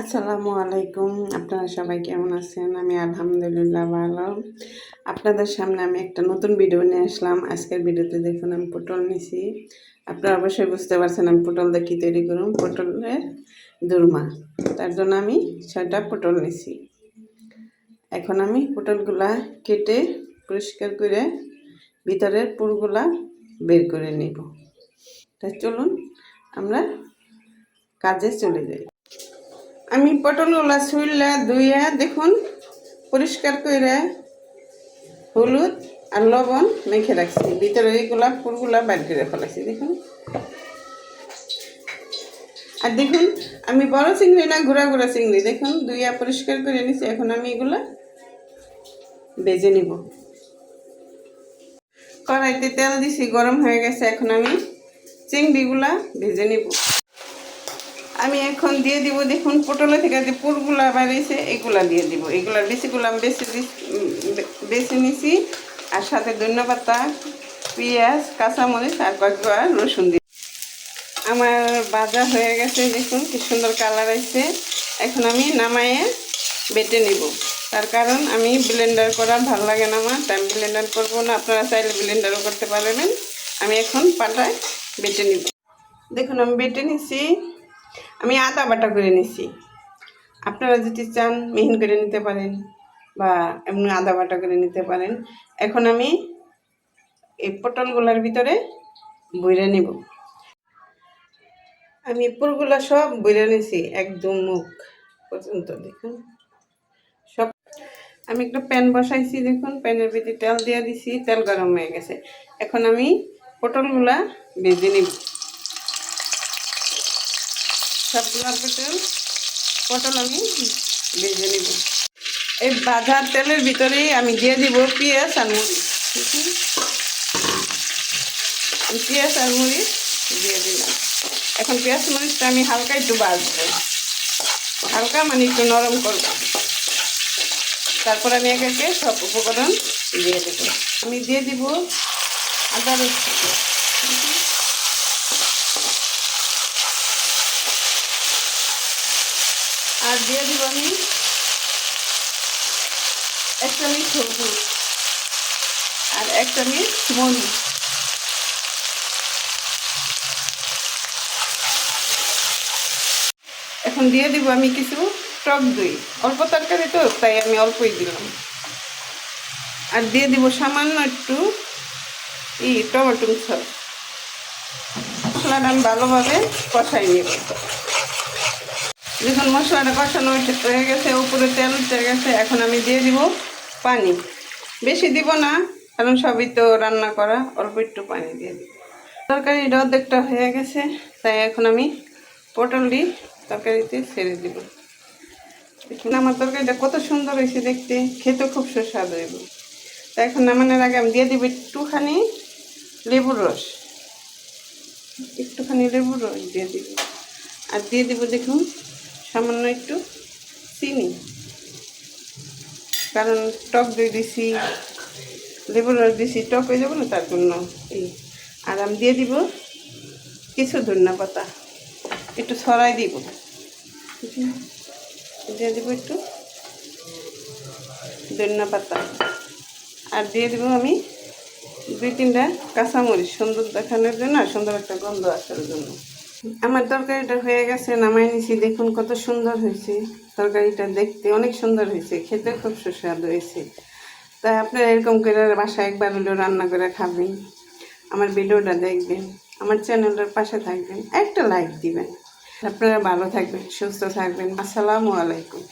আসসালামু আলাইকুম। আপনারা সবাই কেমন আছেন? আমি আলহামদুলিল্লাহ ভালো। আপনাদের সামনে আমি একটা নতুন ভিডিও নিয়ে আসলাম। আজকের ভিডিওতে দেখুন, আমি পটল নিছি। আপনারা অবশ্যই বুঝতে পারছেন, আমি পটল কী তৈরি করুন পটলের দুর্মা। তার জন্য আমি ছয়টা পটল নিছি। এখন আমি পটলগুলা কেটে পরিষ্কার করে ভিতরের পুরগুলা বের করে নিব। তা চলুন, আমরা কাজে চলে যাই। আমি পটলগুলা ছুইলা ধুইয়া দেখুন, পরিষ্কার করে হলুদ আর লবণ মেখে রাখছি। ভিতরে এইগুলা ফুলগুলা বাইর করে ফেলাইছি, দেখুন। আর দেখুন, আমি বড় চিংড়ি না ঘোরা ঘোরা চিংড়ি, দেখুন, ধুইয়া পরিষ্কার করে নিছি, এখন আমি এগুলা বেজে নিব। কড়াইতে তেল দিছি, গরম হয়ে গেছে, এখন আমি চিংড়িগুলা ভেজে নিব। আমি এখন দিয়ে দিব দেখুন পটলে থেকে যে পুরগুলা বাড়িয়েছে এগুলা দিয়ে দিব। এগুলা বেশিগুলো আমি বেশি দিস- উম, বে- বেশি নিছি। আর সাথে ধন্যপাতা পেঁয়াজ কাঁচামরিচ আর কয়েকবার রসুন দিই আমার ভাজা হয়ে গেছে দেখুন কি সুন্দর কালার আসছে এখন আমি নামায়ে বেটে নিব। তার কারণ আমি ব্লেন্ডার করা ভালো লাগে না আমার তাই ব্লেন্ডার করব না। আপনারা চাইলে ব্লেন্ডারও করতে পারবেন। আমি এখন পাটায় বেটে নিব। দেখুন আমি বেটে নিছি। আমি আদা বাটা করে নিছি। আপনারা যদি চান মেহিন করে নিতে পারেন বা এমনি আদা বাটা করে নিতে পারেন। এখন আমি এই পটলগুলোর ভিতরে বইরে নিব। আমি পুরগুলো সব বইরে নিছি, একদম মুখ পর্যন্ত, দেখুন। সব আমি একটা প্যান বসাইছি, দেখুন, প্যানের ভিতরে তেল দিয়ে দিছি, তেল গরম হয়ে গেছে। এখন আমি পটলগুলা ভেজে নিব। সবগুলো পটল পটল আমি ভেজে নিব। এই বাজার তেলের ভিতরেই আমি দিয়ে দিব পেঁয়াজ আর মুড়ি। পেঁয়াজ আর মুড়ি দিয়ে দিলাম। এখন পেঁয়াজ মরিচটা আমি হালকা একটু বাজবো। হালকা মানে একটু নরম করব। তারপর আমি একে সব উপকরণ দিয়ে দেব। আমি দিয়ে দিব আদা রসুন। আর দিয়ে দিব আমি এক চামচ হলুদ আর এক চামচ মরিচ। এখন দিয়ে দিব আমি কিছু টক দই। অল্প তরকারি তো, তাই আমি অল্পই দিলাম। আর দিয়ে দিব সামান্য একটু ই টমেটো সস। মশলাটা আমি ভালোভাবে কষাই নেব। দেখুন মশলাটা কষানো হয়ে গেছে, উপরে তেল উঠে গেছে, এখন আমি দিয়ে দিব পানি। বেশি দিব না, কারণ সবই তো রান্না করা, অল্প একটু পানি দিয়ে দিব। তরকারিটা অর্ধেকটা হয়ে গেছে, তাই এখন আমি পটলটি তরকারিতে ছেড়ে দিব। দেখুন, আমার তরকারিটা কত সুন্দর হয়েছে দেখতে খেতে খুব সুস্বাদু হইব। তা এখন নামানোর আগে আমি দিয়ে দিব একটুখানি লেবুর রস। একটুখানি লেবুর রস দিয়ে দিব। আর দিয়ে দিব দেখুন সামান্য একটু চিনি। কারণ টক দই দিছি, লেবুর রস দিছি, টক হয়ে যাব না তার জন্য এই আর আমি দিয়ে দিব কিছু ধনিয়া পাতা। একটু ছড়াই দিব। দিয়ে দিব একটু ধনিয়া পাতা। আর দিয়ে দিব আমি দুই তিনটা কাঁচামরিচ, সুন্দর দেখানোর জন্য আর সুন্দর একটা গন্ধ আসার জন্য। আমার তরকারিটা হয়ে গেছে, নামাই নিছি। দেখুন কত সুন্দর হয়েছে তরকারিটা দেখতে। অনেক সুন্দর হয়েছে, খেতে খুব সুস্বাদু হয়েছে। তাই আপনারা এরকম করে বাসায় একবার হলেও রান্না করে খাবেন। আমার ভিডিওটা দেখবেন, আমার চ্যানেলটার পাশে থাকবেন, একটা লাইক দিবেন। আপনারা ভালো থাকবেন, সুস্থ থাকবেন। আসসালামু আলাইকুম।